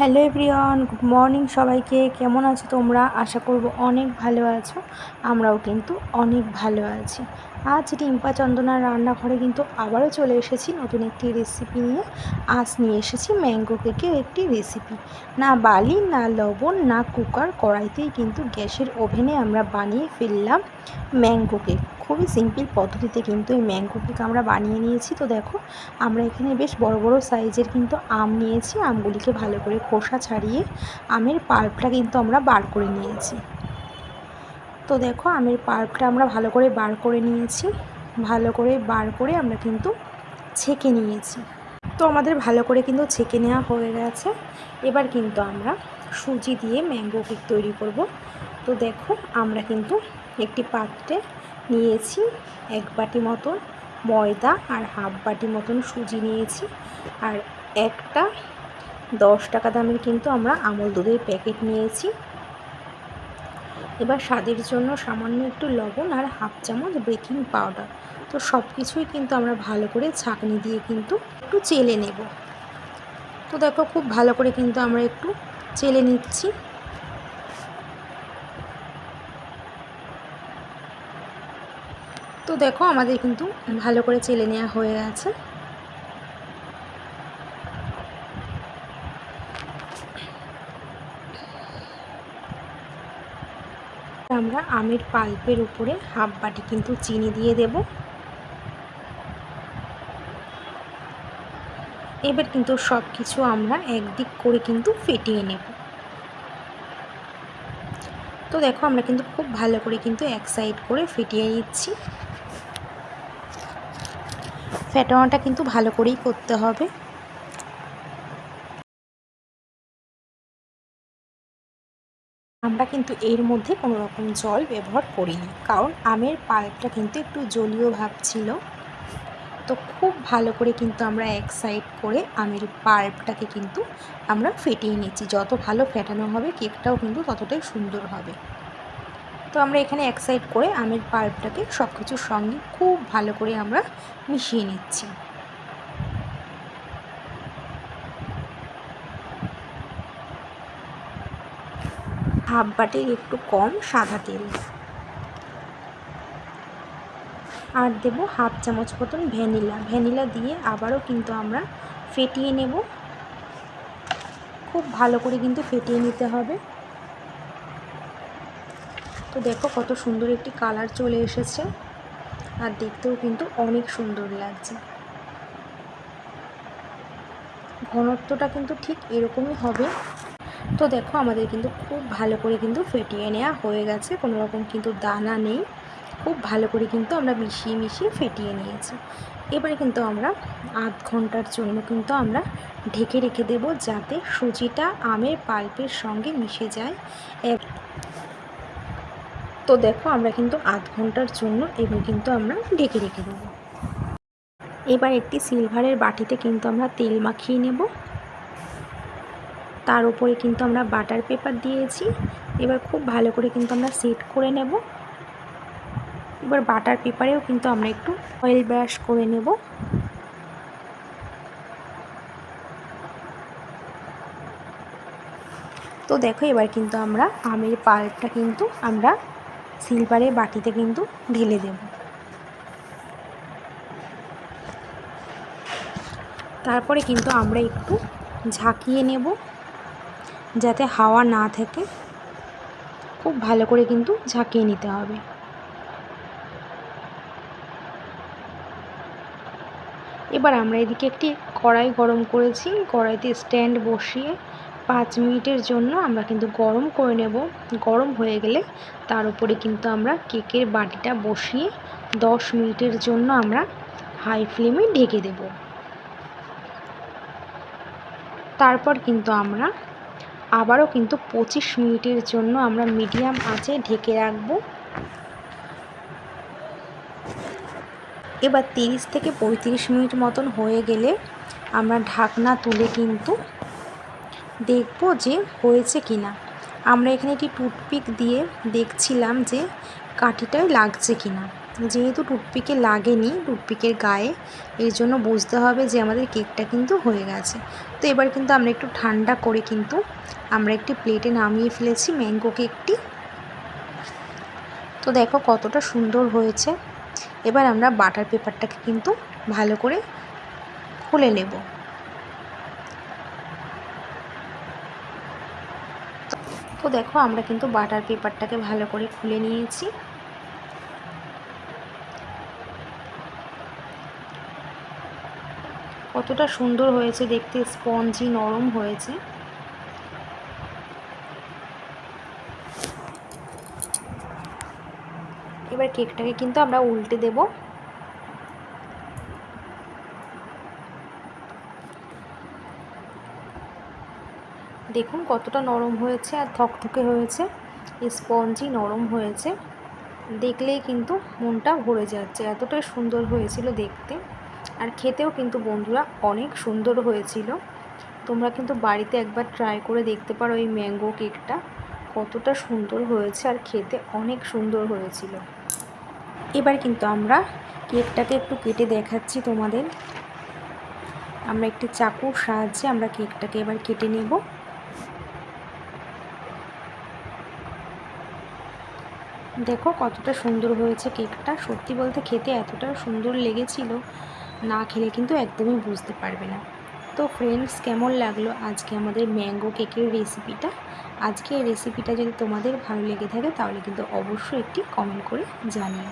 Hello everyone, good morning সবাইকে। কেমন আছো তোমরা? আশা করব অনেক ভালো আছো। আমরাও কিন্তু অনেক ভালো আছি। আজ রিম্পা চন্দনার রান্নাঘরে কিন্তু আবারও চলে এসেছি নতুন একটি রেসিপি নিয়ে। আজ নিয়ে এসেছি ম্যাঙ্গো কেকের একটি রেসিপি না বালি, না লবণ, না কুকার কড়াইতেই কিন্তু গ্যাসের ওভেনে আমরা বানিয়ে ফেললাম ম্যাঙ্গো কেক খুবই সিম্পল পদ্ধতিতে কিন্তু এই ম্যাঙ্গো কেক আমরা বানিয়ে নিয়েছি। তো দেখো, আমরা এখানে বেশ বড় বড় সাইজের কিন্তু আম নিয়েছি। আমগুলিকে ভালো করে খোসা ছাড়িয়ে আমের পাল্পটা কিন্তু আমরা বার করে নিয়েছি। তো দেখো, আমের পাল্পটা আমরা ভালো করে বার করে নিয়েছি। ভালো করে বার করে আমরা কিন্তু ছেঁকে নিয়েছি। তো আমাদের ভালো করে কিন্তু ছেঁকে নেওয়া হয়ে গেছে। এবার কিন্তু আমরা সুজি দিয়ে ম্যাঙ্গো কেক তৈরি করব। তো দেখো, আমরা কিন্তু একটি পাত্রে নিয়েছি। এক বাটি মতন ময়দা আর হাফ বাটি মতন সুজি নিয়েছি। আর একটা দশ টাকা দামের কিন্তু আমরা আমল দুধের প্যাকেট নিয়েছি। এবার স্বাদের জন্য সামান্য একটু লবণ আর হাফ চামচ বেকিং পাউডার। তো সব কিছুই কিন্তু আমরা ভালো করে ছাঁকনি দিয়ে কিন্তু একটু চেলে নেব। তো দেখো খুব ভালো করে কিন্তু আমরা একটু চেলে নিচ্ছি। তো দেখো, আমাদের কিন্তু ভালো করে চেলে নেওয়া হয়ে গেছে। আমরা আমের পাল্পের উপরে হাফ বাটি কিন্তু চিনি দিয়ে দেব। এবার কিন্তু সব কিছু আমরা একদিক করে কিন্তু ফেটিয়ে নেব। তো দেখো, আমরা কিন্তু খুব ভালো করে কিন্তু এক সাইড করে ফেটিয়ে নিচ্ছি। ফেটানোটা কিন্তু ভালো করেই করতে হবে। আমরা কিন্তু এর মধ্যে কোনো রকম জল ব্যবহার করিনি, কারণ আমের পাল্পটা কিন্তু একটু জলীয় ভাব ছিল। তো খুব ভালো করে কিন্তু আমরা এক সাইড করে আমের পাল্পটাকে কিন্তু আমরা ফেটিয়ে নিচ্ছি। যত ভালো ফেটানো হবে, কেকটাও কিন্তু ততটাই সুন্দর হবে। তো আমরা এখানে এক সাইড করে আমের পাল্পটাকে সব কিছুর সঙ্গে খুব ভালো করে আমরা মিশিয়ে নিচ্ছি। হাফ বাটির একটু কম সাদা তেল। আর দেব হাফ চামচ মতন ভ্যানিলা। ভ্যানিলা দিয়ে আবারও কিন্তু আমরা ফেটিয়ে নেব। খুব ভালো করে কিন্তু ফেটিয়ে নিতে হবে। তো দেখো কত সুন্দর একটি কালার চলে এসেছে। আর দেখতেও কিন্তু অনেক সুন্দর লাগছে। ঘনত্বটা কিন্তু ঠিক এরকমই হবে। তো দেখো আমাদের কিন্তু খুব ভালো করে কিন্তু ফেটিয়ে নেওয়া হয়ে গেছে। কোনো রকম কিন্তু দানা নেই। খুব ভালো করে কিন্তু আমরা মিশিয়ে মিশিয়ে ফেটিয়ে নিয়েছি। এবারে কিন্তু আমরা আধ ঘণ্টার জন্য কিন্তু আমরা ঢেকে রেখে দেব যাতে সুজিটা আমের পাল্পের সঙ্গে মিশে যায়। তো দেখো, আমরা কিন্তু আধ ঘণ্টার জন্য এবার কিন্তু আমরা ঢেকে রেখে দেবো। এবার একটি সিলভারের বাটিতে কিন্তু আমরা তেল মাখিয়ে নেব। তার উপরে কিন্তু আমরা বাটার পেপার দিয়েছি। এবার খুব ভালো করে কিন্তু আমরা সেট করে নেব। এবার বাটার পেপারেও কিন্তু আমরা একটু অয়েল ব্রাশ করে নেব। তো দেখো, এবার কিন্তু আমরা আমের পাল্পটা কিন্তু আমরা সিলভারের বাটিতে কিন্তু ঢেলে দেব। তারপরে কিন্তু আমরা একটু ঝাঁকিয়ে নেব, যাতে হাওয়া না থাকে খুব ভালো করে কিন্তু ঝাঁকিয়ে নিতে হবে। এবার আমরা এদিকে একটি কড়াই গরম করেছি, কড়াইতে স্ট্যান্ড বসিয়ে পাঁচ মিনিটের জন্য আমরা কিন্তু গরম করে নেব। গরম হয়ে গেলে তার উপরে কিন্তু আমরা কেকের বাটিটা বসিয়ে দশ মিনিটের জন্য আমরা হাই ফ্লেমে ঢেকে দেব। তারপর কিন্তু আমরা আবারও কিন্তু পঁচিশ মিনিটের জন্য আমরা মিডিয়াম আঁচে ঢেকে রাখব। এবার তিরিশ থেকে পঁয়ত্রিশ মিনিট মতন হয়ে গেলে আমরা ঢাকনা তুলে কিন্তু দেখব যে হয়েছে কি না আমরা এখানে একটি টুথপিক দিয়ে দেখছিলাম যে কাঠিটায় লাগছে কি না যেহেতু টুথপিকে লাগেনি টুথপিকের গায়ে, এর জন্য বুঝতে হবে যে আমাদের কেকটা কিন্তু হয়ে গেছে। তো এবার কিন্তু আমরা একটু ঠান্ডা করে কিন্তু আমরা একটি প্লেটে নামিয়ে ফেলেছি ম্যাঙ্গো কেকটি। তো দেখো কতটা সুন্দর হয়েছে। এবার আমরা বাটার পেপারটাকে কিন্তু ভালো করে খুলে নেব। তো দেখো, আমরা কিন্তু বাটার পেপারটাকে ভালো করে খুলে নিয়েছি। কতটা সুন্দর হয়েছে দেখতে, স্পঞ্জি নরম হয়েছে। এবার কেকটাকে কিন্তু আমরা উল্টে দেব। দেখুন কতটা নরম হয়েছে আর থকথকে হয়েছে। স্পঞ্জি নরম হয়েছে। দেখলেই কিন্তু মনটা ভরে যাচ্ছে। এতটাই সুন্দর হয়েছিল দেখতে। আর খেতেও কিন্তু বন্ধুরা অনেক সুন্দর হয়েছিল। তোমরা কিন্তু বাড়িতে একবার ট্রাই করে দেখতে পারো এই ম্যাঙ্গো কেকটা কতটা সুন্দর হয়েছে আর খেতে অনেক সুন্দর হয়েছিল। এবার কিন্তু আমরা কেকটাকে একটু কেটে দেখাচ্ছি তোমাদের। আমরা একটি চাকুর সাহায্যে আমরা কেকটাকে এবার কেটে নেব। দেখো কতটা সুন্দর হয়েছে কেকটা। সত্যি বলতে খেতে এতটা সুন্দর লেগেছিল, না খেলে কিন্তু একদমই বুঝতে পারবে না। তো ফ্রেন্ডস কেমন লাগল আজকে আমাদের ম্যাঙ্গো কেকের রেসিপিটা আজকে এই রেসিপিটা যদি তোমাদের ভালো লেগে থাকে, তাহলে কিন্তু অবশ্যই একটি কমেন্ট করে জানিও।